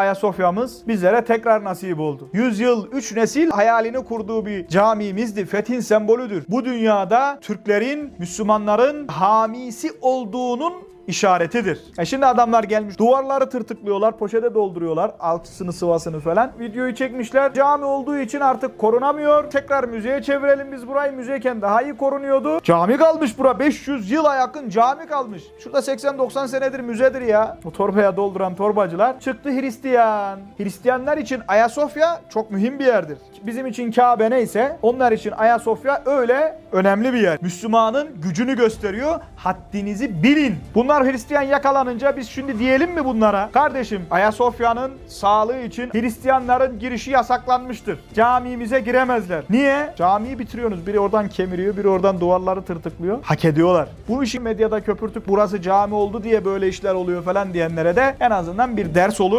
Ayasofya'mız bizlere tekrar nasip oldu. 100 yıl, 3 nesil hayalini kurduğu bir camimizdi. Fethin sembolüdür. Bu dünyada Türklerin, Müslümanların hamisi olduğunun işaretidir. E şimdi adamlar gelmiş duvarları tırtıklıyorlar, poşete dolduruyorlar alçısını sıvasını falan. Videoyu çekmişler. Cami olduğu için artık korunamıyor. Tekrar müzeye çevirelim biz burayı. Müzeyken daha iyi korunuyordu. Cami kalmış bura. 500 yıla yakın cami kalmış. Şurada 80-90 senedir müzedir ya. Bu torbaya dolduran torbacılar. Çıktı Hristiyan. Hristiyanlar için Ayasofya çok mühim bir yerdir. Bizim için Kabe neyse onlar için Ayasofya öyle önemli bir yer. Müslümanın gücünü gösteriyor. Haddinizi bilin. Bunlar Hristiyan yakalanınca biz şimdi diyelim mi bunlara? Kardeşim Ayasofya'nın sağlığı için Hristiyanların girişi yasaklanmıştır. Camimize giremezler. Niye? Camiyi bitiriyorsunuz. Biri oradan kemiriyor, biri oradan duvarları tırtıklıyor. Hak ediyorlar. Bu işi medyada köpürtüp burası cami oldu diye böyle işler oluyor falan diyenlere de en azından bir ders olur.